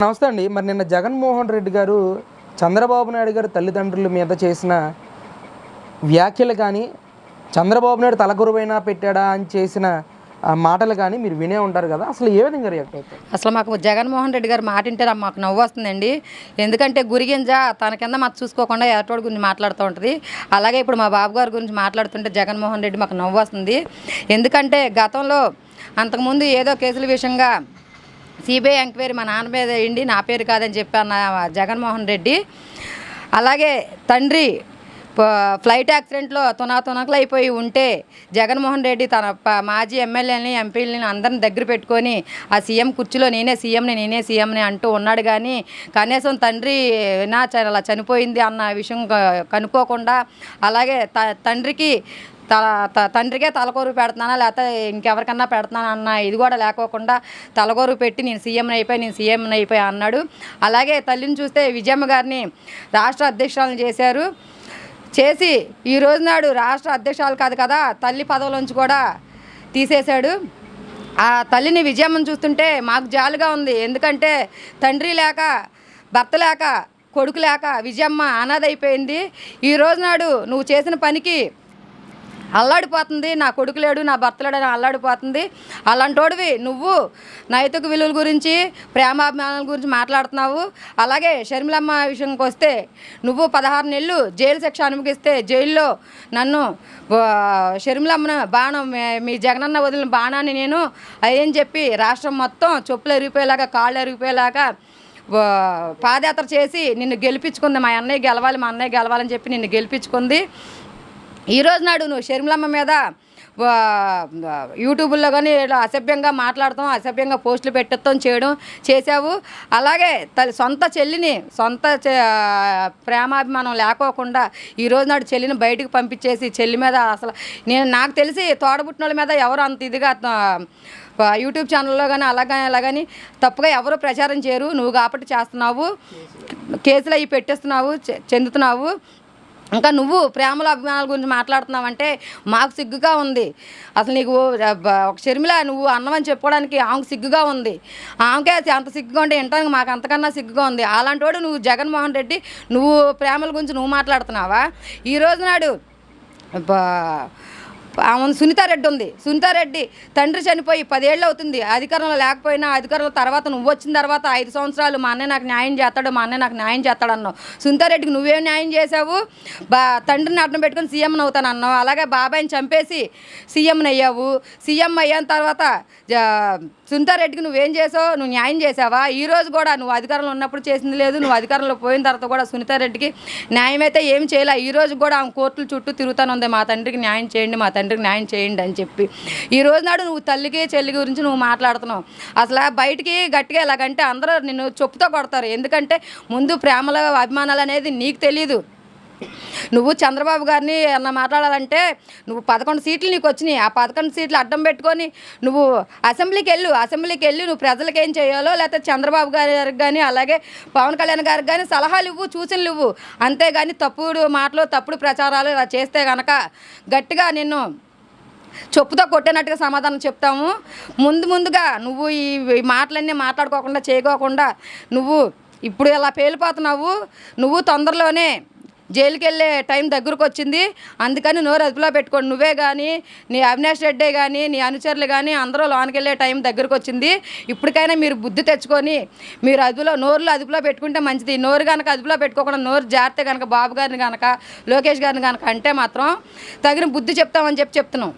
నమస్తే అండి. మరి నిన్న జగన్మోహన్ రెడ్డి గారు చంద్రబాబు నాయుడు గారు తల్లిదండ్రుల మీద చేసిన వ్యాఖ్యలు కానీ చంద్రబాబు నాయుడు తలగురువైనా పెట్టాడా అని చేసిన మాటలు కానీ మీరు వినే ఉంటారు కదా. అసలు ఏ విధంగా రియాక్ట్ అవుతారు అసలు మాకు జగన్మోహన్ రెడ్డి గారు మాట వింటే మాకు నవ్వు వస్తుందండి. ఎందుకంటే గురిగింజ తన కింద మాకు చూసుకోకుండా ఎర్టోడి గురించి మాట్లాడుతూ ఉంటుంది. అలాగే ఇప్పుడు మా బాబు గారి గురించి మాట్లాడుతుంటే జగన్మోహన్ రెడ్డి మాకు నవ్వు వస్తుంది. ఎందుకంటే గతంలో అంతకుముందు ఏదో కేసుల విషయంగా సిబిఐ ఎంక్వైరీ మా నాన్న మీద అయ్యింది నా పేరు కాదని చెప్పాను జగన్మోహన్ రెడ్డి. అలాగే తండ్రి ఫ్లైట్ యాక్సిడెంట్లో తునా తునకలు అయిపోయి ఉంటే జగన్మోహన్ రెడ్డి తన మాజీ ఎమ్మెల్యేని ఎంపీలని అందరిని దగ్గర పెట్టుకొని ఆ సీఎం కుర్చీలో నేనే సీఎంని నేనే సీఎంని అంటూ ఉన్నాడు కానీ కనీసం తండ్రి నా చ- అలా చనిపోయింది అన్న విషయం కనుక్కోకుండా అలాగే త తండ్రికి తల త- తండ్రికే తలకోరు పెడుతున్నానా? లేకపోతే ఇంకెవరికన్నా పెడుతున్నానా అన్న ఇది కూడా లేకోకుండా తలకోరు పెట్టి నేను సీఎంని అయిపోయి నేను సీఎంని అయిపోయి అన్నాడు. అలాగే తల్లిని చూస్తే విజయమ్మ గారిని రాష్ట్ర అధ్యక్షురాలను చేశారు. చేసి ఈ రోజు నాడు రాష్ట్ర అధ్యక్షురాలు కాదు కదా తల్లి పదవులోంచి కూడా తీసేశాడు. ఆ తల్లిని విజయమ్మను చూస్తుంటే మాకు జాలుగా ఉంది. ఎందుకంటే తండ్రి లేక భర్త లేక కొడుకు లేక విజయమ్మ అనాథ అయిపోయింది. ఈ రోజు నాడు నువ్వు చేసిన పనికి అల్లాడిపోతుంది నా కొడుకు లేడు నా భర్త లేడు అని అల్లాడిపోతుంది. అలాంటోడివి నువ్వు నైతిక విలువల గురించి ప్రేమాభిమానాల గురించి మాట్లాడుతున్నావు. అలాగే షర్మిలమ్మ విషయంకి వస్తే నువ్వు పదహారు నెలలు జైలు శిక్ష అనుభవిస్తే జైల్లో నన్ను షర్మిలమ్మను బాణం మీ- జగనన్న వదిలిన బాణాన్ని నేను అయ్యని చెప్పి రాష్ట్రం మొత్తం చెప్పులు ఎరిగిపోయేలాగా కాళ్ళు ఎరిగిపోయేలాగా పాదయాత్ర చేసి నిన్ను గెలిపించుకుంది. మా అన్నయ్య గెలవాలి మా అన్నయ్య గెలవాలని చెప్పి నిన్ను గెలిపించుకుంది. ఈ రోజు నాడు నువ్వు షర్మిలమ్మ మీద యూట్యూబ్లో కానీ ఇలా అసభ్యంగా మాట్లాడతాం అసభ్యంగా పోస్టులు పెట్టడం చేయడం చేసావు అలాగే తల్లి సొంత చెల్లిని సొంత ప్రేమాభిమానం లేకోకుండా ఈ రోజు నాడు చెల్లిని బయటికి పంపించేసి చెల్లి మీద అసలు నేను నాకు తెలిసి తోడబుట్టిన వాళ్ళ మీద ఎవరు అంత ఇదిగా యూట్యూబ్ ఛానల్లో కానీ అలాగని అలాగని తప్పుగా ఎవరు ప్రచారం చేయరు. నువ్వు కాబట్టి చేస్తున్నావు. కేసులు. అవి పెట్టేస్తున్నావు చెందుతున్నావు. ఇంకా నువ్వు ప్రేమల అభిమానాల గురించి మాట్లాడుతున్నావంటే మాకు సిగ్గుగా ఉంది. అసలు నీకు ఒక షర్మిల నువ్వు అన్నం అని చెప్పుకోవడానికి ఆమెకు సిగ్గుగా ఉంది. ఆమెకే అంత సిగ్గుగా ఉంటే వినడానికి మాకు అంతకన్నా సిగ్గుగా ఉంది. అలాంటి వాడు నువ్వు జగన్మోహన్ రెడ్డి నువ్వు ప్రేమల గురించి నువ్వు మాట్లాడుతున్నావా? ఈ రోజు నాడు బా ఆమె సునీతారెడ్డి ఉంది. సునీతారెడ్డి తండ్రి చనిపోయి పదేళ్ళు అవుతుంది. అధికారంలో లేకపోయినా అధికారంలో తర్వాత నువ్వు వచ్చిన తర్వాత ఐదు సంవత్సరాలు మా అన్నయ్య నాకు న్యాయం చేస్తాడు మా అన్నయ్య నాకు న్యాయం చేస్తాడు అన్నావు సునీతారెడ్డికి నువ్వేం న్యాయం చేసావు బా తండ్రిని అడ్డం పెట్టుకొని సీఎంని అవుతాను అన్నావు అలాగే బాబాయ్ని చంపేసి సీఎంని అయ్యావు. సీఎం అయిన తర్వాత జ- సునీతారెడ్డికి నువ్వేం చేసావు నువ్వు న్యాయం చేసావా ఈ రోజు కూడా నువ్వు అధికారంలో ఉన్నప్పుడు చేసింది లేదు. నువ్వు అధికారంలో పోయిన తర్వాత కూడా సునీతారెడ్డికి న్యాయం అయితే ఏం చేయలే. ఈ రోజు కూడా ఆమె కోర్టుల చుట్టూ తిరుగుతానుంది. మా తండ్రికి న్యాయం చేయండి మా తండ్రి తండ్రికి న్యాయం చేయండి అని చెప్పి. ఈ రోజు నాడు నువ్వు తల్లికి చెల్లి గురించి నువ్వు మాట్లాడుతున్నావు. అసలు బయటికి గట్టిగా ఎలాగంటే అందరూ నిన్ను చెప్పుతో కొడతారు. ఎందుకంటే ముందు ప్రేమల అభిమానాలు అనేది నీకు తెలియదు నువ్వు చంద్రబాబు గారిని అన్న మాట్లాడాలంటే నువ్వు పదకొండు సీట్లు నీకు వచ్చినాయి. ఆ పదకొండు సీట్లు అడ్డం పెట్టుకొని నువ్వు అసెంబ్లీకి వెళ్ళు. అసెంబ్లీకి వెళ్ళి. నువ్వు ప్రజలకు ఏం చేయాలో లేకపోతే చంద్రబాబు గారికి కానీ అలాగే పవన్ కళ్యాణ్ గారికి కానీ సలహాలు ఇవ్వు సూచనలు ఇవ్వు. అంతేగాని తప్పుడు మాటలు తప్పుడు ప్రచారాలు ఇలా చేస్తే గనక గట్టిగా నిన్ను చెప్పుతో కొట్టినట్టుగా సమాధానం చెప్తాము. ముందు ముందుగా నువ్వు ఈ ఈ మాటలన్నీ మాట్లాడుకోకుండా చేయకోకుండా నువ్వు ఇప్పుడు ఇలా పేలిపోతున్నావు. నువ్వు తొందరలోనే జైలుకి వెళ్ళే టైం దగ్గరకు వచ్చింది అందుకని నోరు అదుపులో పెట్టుకోండి. నువ్వే కానీ నీ అవినాష్ రెడ్డే కానీ నీ అనుచరులు కానీ అందరూ లోనికి వెళ్ళే టైం దగ్గరకు వచ్చింది ఇప్పటికైనా మీరు బుద్ధి తెచ్చుకొని మీరు అదుపులో నోరులో అదుపులో పెట్టుకుంటే మంచిది. నోరు కనుక అదుపులో పెట్టుకోకుండా నోరు జాగ్రత్త కనుక బాబు గారిని కనుక లోకేష్ గారిని కనుక అంటే మాత్రం తగిన బుద్ధి చెప్తామని చెప్పి చెప్తున్నాం.